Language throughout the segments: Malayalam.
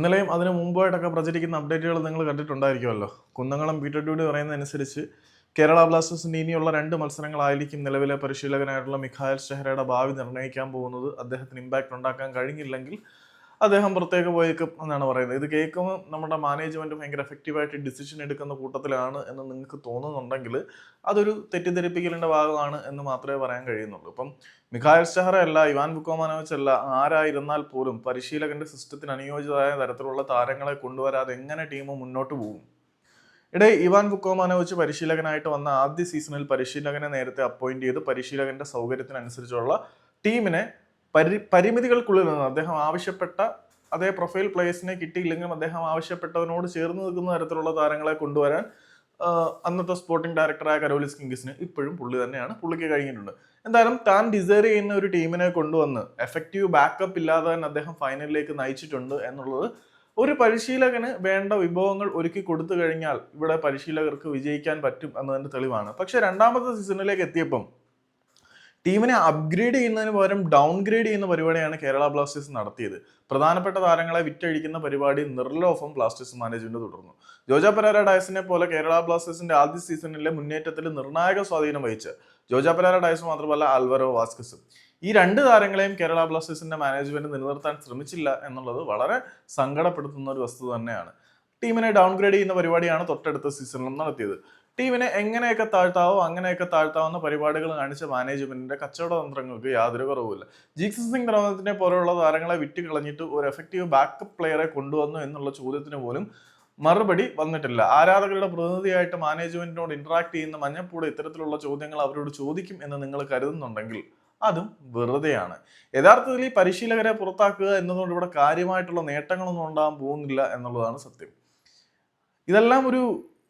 ഇന്നലെയും അതിന് മുമ്പായിട്ടൊക്കെ പ്രചരിക്കുന്ന അപ്ഡേറ്റുകൾ നിങ്ങൾ കണ്ടിട്ടുണ്ടായിരിക്കുമല്ലോ. കുന്നംകുളം പീറ്റർ ഡ്യൂഡി പറയുന്നതനുസരിച്ച് കേരള ബ്ലാസ്റ്റേഴ്സിന്റെ ഇനിയുള്ള രണ്ട് മത്സരങ്ങളായിരിക്കും നിലവിലെ പരിശീലകനായിട്ടുള്ള മിഖായൽ ഷെഹ്റയുടെ ഭാവി നിർണയിക്കാൻ പോകുന്നത്. അദ്ദേഹത്തിന് ഇമ്പാക്റ്റ് ഉണ്ടാക്കാൻ കഴിഞ്ഞില്ലെങ്കിൽ അദ്ദേഹം പുറത്തേക്ക് പോയേക്കും എന്നാണ് പറയുന്നത്. ഇത് കേൾക്കുമ്പോൾ നമ്മുടെ മാനേജ്മെന്റ് ഭയങ്കര എഫക്റ്റീവായിട്ട് ഡിസിഷൻ എടുക്കുന്ന കൂട്ടത്തിലാണ് എന്ന് നിങ്ങൾക്ക് തോന്നുന്നുണ്ടെങ്കിൽ അതൊരു തെറ്റിദ്ധരിപ്പിക്കലിന്റെ ഭാഗമാണ് എന്ന് മാത്രമേ പറയാൻ കഴിയുന്നുള്ളൂ. ഇപ്പം മിഖായൽ ഷഹറ അല്ല ഇവാൻ ബുക്കോമാനോവിച്ച് അല്ല ആരായിരുന്നാൽ പോലും പരിശീലകന്റെ സിസ്റ്റത്തിന് അനുയോജ്യമായ തരത്തിലുള്ള താരങ്ങളെ കൊണ്ടുവരാതെ എങ്ങനെ ടീം മുന്നോട്ട് പോകും? ഇടെ ഇവാൻ ബുക്കോമാനോവിച്ച് പരിശീലകനായിട്ട് വന്ന ആദ്യ സീസണിൽ പരിശീലകനെ നേരത്തെ അപ്പോയിന്റ് ചെയ്ത് പരിശീലകന്റെ സൗകര്യത്തിനനുസരിച്ചുള്ള ടീമിനെ പരി പരിമിതികൾക്കുള്ളിൽ നിന്ന് അദ്ദേഹം ആവശ്യപ്പെട്ട അതേ പ്രൊഫൈൽ പ്ലേയേഴ്സിനെ കിട്ടിയില്ലെങ്കിലും അദ്ദേഹം ആവശ്യപ്പെട്ടവനോട് ചേർന്ന് നിൽക്കുന്ന തരത്തിലുള്ള താരങ്ങളെ കൊണ്ടുവരാൻ അന്നത്തെ സ്പോർട്ടിംഗ് ഡയറക്ടറായ കരോലിസ് കിങ്കിസിന് ഇപ്പോഴും പുള്ളി തന്നെയാണ്. പുള്ളിക്ക് കഴിഞ്ഞിട്ടുണ്ട്. എന്തായാലും താൻ ഡിസൈർ ചെയ്യുന്ന ഒരു ടീമിനെ കൊണ്ടുവന്ന് എഫക്റ്റീവ് ബാക്കപ്പ് ഇല്ലാതെ തന്നെ അദ്ദേഹം ഫൈനലിലേക്ക് നയിച്ചിട്ടുണ്ട് എന്നുള്ളത് ഒരു പരിശീലകന് വേണ്ട വിഭവങ്ങൾ ഒരുക്കി കൊടുത്തു കഴിഞ്ഞാൽ ഇവിടെ പരിശീലകർക്ക് വിജയിക്കാൻ പറ്റും എന്നതിന്റെ തെളിവാണ്. പക്ഷെ രണ്ടാമത്തെ സീസണിലേക്ക് എത്തിയപ്പം ടീമിനെ അപ്ഗ്രേഡ് ചെയ്യുന്നതിന് പകരം ഡൗൺഗ്രേഡ് ചെയ്യുന്ന പരിപാടിയാണ് കേരള ബ്ലാസ്റ്റേഴ്സ് നടത്തിയത്. പ്രധാനപ്പെട്ട താരങ്ങളെ വിറ്റഴിക്കുന്ന പരിപാടി നിർലോഭം ബ്ലാസ്റ്റേഴ്സ് മാനേജ്മെന്റ് തുടർന്നു. ജോജ പെരാര ഡയസിനെ പോലെ കേരള ബ്ലാസ്റ്റേഴ്സിന്റെ ആദ്യ സീസണിലെ മുന്നേറ്റത്തിൽ നിർണായക സ്വാധീനം വഹിച്ച ജോജ പെരാര ഡയസ് മാത്രമല്ല ആൽവറോ വാസ്കസും. ഈ രണ്ട് താരങ്ങളെയും കേരള ബ്ലാസ്റ്റേഴ്സിന്റെ മാനേജ്മെന്റ് നിലനിർത്താൻ ശ്രമിച്ചില്ല എന്നുള്ളത് വളരെ സങ്കടപ്പെടുത്തുന്ന ഒരു വസ്തുത തന്നെയാണ്. ടീമിനെ ഡൗൺഗ്രേഡ് ചെയ്യുന്ന പരിപാടിയാണ് തൊട്ടടുത്ത സീസണിലും നടത്തിയത്. ടീമിനെ എങ്ങനെയൊക്കെ താഴ്ത്താവോ അങ്ങനെയൊക്കെ താഴ്ത്താവുന്ന പരിപാടികൾ കാണിച്ച മാനേജ്മെന്റിന്റെ കച്ചവട തന്ത്രങ്ങൾക്ക് യാതൊരു കുറവുമില്ല. ജീക്സൺ സിംഗ് ദ്രവത്തിനെ പോലെയുള്ള താരങ്ങളെ വിറ്റ് കളഞ്ഞിട്ട് ഒരു എഫക്റ്റീവ് ബാക്കപ്പ് പ്ലെയറെ കൊണ്ടുവന്നു എന്നുള്ള ചോദ്യത്തിന് പോലും മറുപടി വന്നിട്ടില്ല. ആരാധകരുടെ പ്രതിനിധിയായിട്ട് മാനേജ്മെന്റിനോട് ഇന്ററാക്ട് ചെയ്യുന്ന മഞ്ഞപ്പൂട് ഇത്തരത്തിലുള്ള ചോദ്യങ്ങൾ അവരോട് ചോദിക്കും എന്ന് നിങ്ങൾ കരുതുന്നുണ്ടെങ്കിൽ അതും വെറുതെയാണ്. യഥാർത്ഥത്തിൽ ഈ പരിശീലകരെ പുറത്താക്കുക എന്നതുകൊണ്ട് ഇവിടെ കാര്യമായിട്ടുള്ള നേട്ടങ്ങളൊന്നും ഉണ്ടാകാൻ പോകുന്നില്ല എന്നുള്ളതാണ് സത്യം. ഇതെല്ലാം ഒരു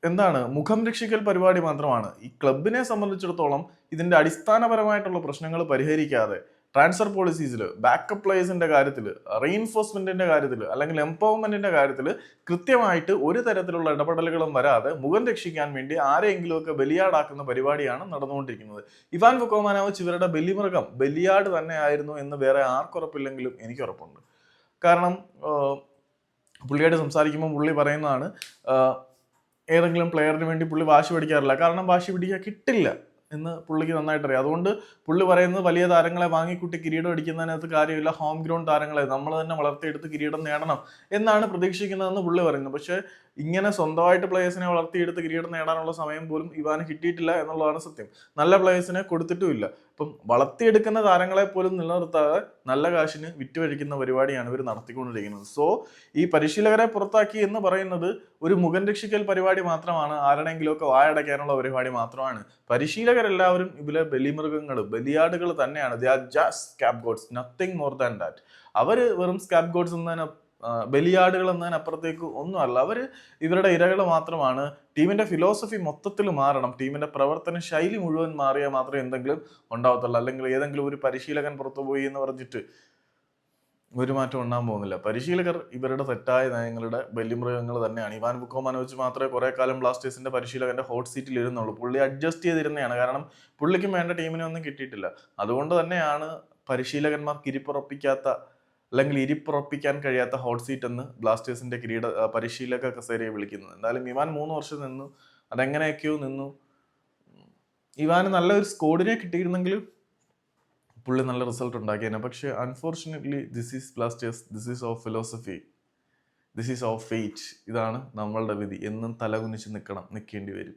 എന്താണ്? മുഖം രക്ഷിക്കൽ പരിപാടി മാത്രമാണ്. ഈ ക്ലബിനെ സംബന്ധിച്ചിടത്തോളം ഇതിന്റെ അടിസ്ഥാനപരമായിട്ടുള്ള പ്രശ്നങ്ങൾ പരിഹരിക്കാതെ ട്രാൻസ്ഫർ പോളിസീസിൽ ബാക്കപ്പ് പ്ലേയേഴ്സിന്റെ കാര്യത്തിൽ റീഇൻഫോഴ്സ്മെന്റിന്റെ കാര്യത്തിൽ അല്ലെങ്കിൽ എംപവർമെന്റിന്റെ കാര്യത്തിൽ കൃത്യമായിട്ട് ഒരു തരത്തിലുള്ള ഇടപെടലുകളും വരാതെ മുഖം രക്ഷിക്കാൻ വേണ്ടി ആരെയെങ്കിലുമൊക്കെ ബലിയാടാക്കുന്ന പരിപാടിയാണ് നടന്നുകൊണ്ടിരിക്കുന്നത്. ഇവാൻ ബുക്കോമാനോവിച്ച് ഇവരുടെ ബലിമൃഗം ബലിയാട് തന്നെയായിരുന്നു എന്ന് വേറെ ആർക്കുറപ്പില്ലെങ്കിലും എനിക്ക് ഉറപ്പുണ്ട്. കാരണം പുള്ളിയായിട്ട് സംസാരിക്കുമ്പോൾ പുള്ളി പറയുന്നതാണ് ഏതെങ്കിലും പ്ലെയറിന് വേണ്ടി പുള്ളി വാശി പിടിക്കാറില്ല. കാരണം വാശി പിടിക്കാൻ കിട്ടില്ല എന്ന് പുള്ളിക്ക് നന്നായിട്ടറിയാം. അതുകൊണ്ട് പുള്ളി പറയുന്നത് വലിയ താരങ്ങളെ വാങ്ങിക്കൂട്ടി കിരീടം അടിക്കുന്നതിനകത്ത് കാര്യമില്ല. ഹോം ഗ്രൗണ്ട് താരങ്ങളെ നമ്മൾ തന്നെ വളർത്തിയെടുത്ത് കിരീടം നേടണം എന്നാണ് പ്രതീക്ഷിക്കുന്നതെന്ന് പുള്ളി പറയുന്നത് പക്ഷേ ഇങ്ങനെ സ്വന്തമായിട്ട് പ്ലേയേഴ്സിനെ വളർത്തിയെടുത്ത് കിരീടം നേടാനുള്ള സമയം പോലും ഇവാന് കിട്ടിയിട്ടില്ല എന്നുള്ളതാണ് സത്യം. നല്ല പ്ലേയേഴ്സിനെ കൊടുത്തിട്ടുമില്ല. ഇപ്പം വളർത്തിയെടുക്കുന്ന താരങ്ങളെ പോലും നിലനിർത്താതെ നല്ല കാശിന് വിറ്റുവഴിക്കുന്ന പരിപാടിയാണ് ഇവർ നടത്തിക്കൊണ്ടിരിക്കുന്നത്. സോ ഈ പരിശീലകരെ പുറത്താക്കി എന്ന് പറയുന്നത് ഒരു മുഖം രക്ഷിക്കൽ പരിപാടി മാത്രമാണ്. ആരുടെയെങ്കിലുമൊക്കെ വായടയ്ക്കാനുള്ള പരിപാടി മാത്രമാണ്. പരിശീലകരെല്ലാവരും ഇതിലെ ബലിമൃഗങ്ങൾ ബലിയാടുകൾ തന്നെയാണ്. They are just scapegoats nothing more than that അവർ വെറും സ്കാബ് ഗോഡ്സ് എന്നതിന് ആ, ബലിയാടുകൾ എന്നതിനപ്പുറത്തേക്ക് ഒന്നുമല്ല അവർ ഇവരുടെ ഇരകൾ മാത്രമാണ്. ടീമിന്റെ ഫിലോസഫി മൊത്തത്തിൽ മാറണം. ടീമിന്റെ പ്രവർത്തന ശൈലി മുഴുവൻ മാറിയാൽ മാത്രമേ എന്തെങ്കിലും ഉണ്ടാവത്തുള്ളൂ. അല്ലെങ്കിൽ ഏതെങ്കിലും ഒരു പരിശീലകൻ പുറത്തുപോയി എന്ന് പറഞ്ഞിട്ട് ഒരു മാറ്റം ഉണ്ടാകാൻ പോകുന്നില്ല. പരിശീലകർ ഇവരുടെ തെറ്റായ നയങ്ങളുടെ ബലിമൃഗങ്ങൾ തന്നെയാണ്. ഇവാൻ ബുക്കോമാനോവിച്ച് മാത്രമേ കുറെ കാലം ബ്ലാസ്റ്റേഴ്സിന്റെ പരിശീലകന്റെ ഹോട്ട് സീറ്റിൽ ഇരുന്നുള്ളൂ. പുള്ളി അഡ്ജസ്റ്റ് ചെയ്തിരുന്നതാണ്. കാരണം പുള്ളിക്കും വേണ്ട ടീമിനെ ഒന്നും കിട്ടിയിട്ടില്ല. അതുകൊണ്ട് തന്നെയാണ് പരിശീലകന്മാർ ഇരിപ്പുറപ്പിക്കാത്ത അല്ലെങ്കിൽ ഇരിപ്പുറപ്പിക്കാൻ കഴിയാത്ത ഹോട്ട് സീറ്റ് എന്ന് ബ്ലാസ്റ്റേഴ്സിന്റെ കിരീട പരിശീലക കസേരയെ വിളിക്കുന്നത്. എന്തായാലും ഇവാൻ മൂന്ന് വർഷം നിന്നു. അതെങ്ങനെയൊക്കെയോ നിന്നു. ഇവാന് നല്ലൊരു സ്കോഡിനെ കിട്ടിയിരുന്നെങ്കിൽ പുള്ളി നല്ല റിസൾട്ട് ഉണ്ടാക്കിയേനെ. പക്ഷേ unfortunately this is blasters this is of philosophy this is of fate ഇതാണ് നമ്മളുടെ വിധി. എന്നും തലകുനിച്ച് നിൽക്കണം നിൽക്കേണ്ടി വരും.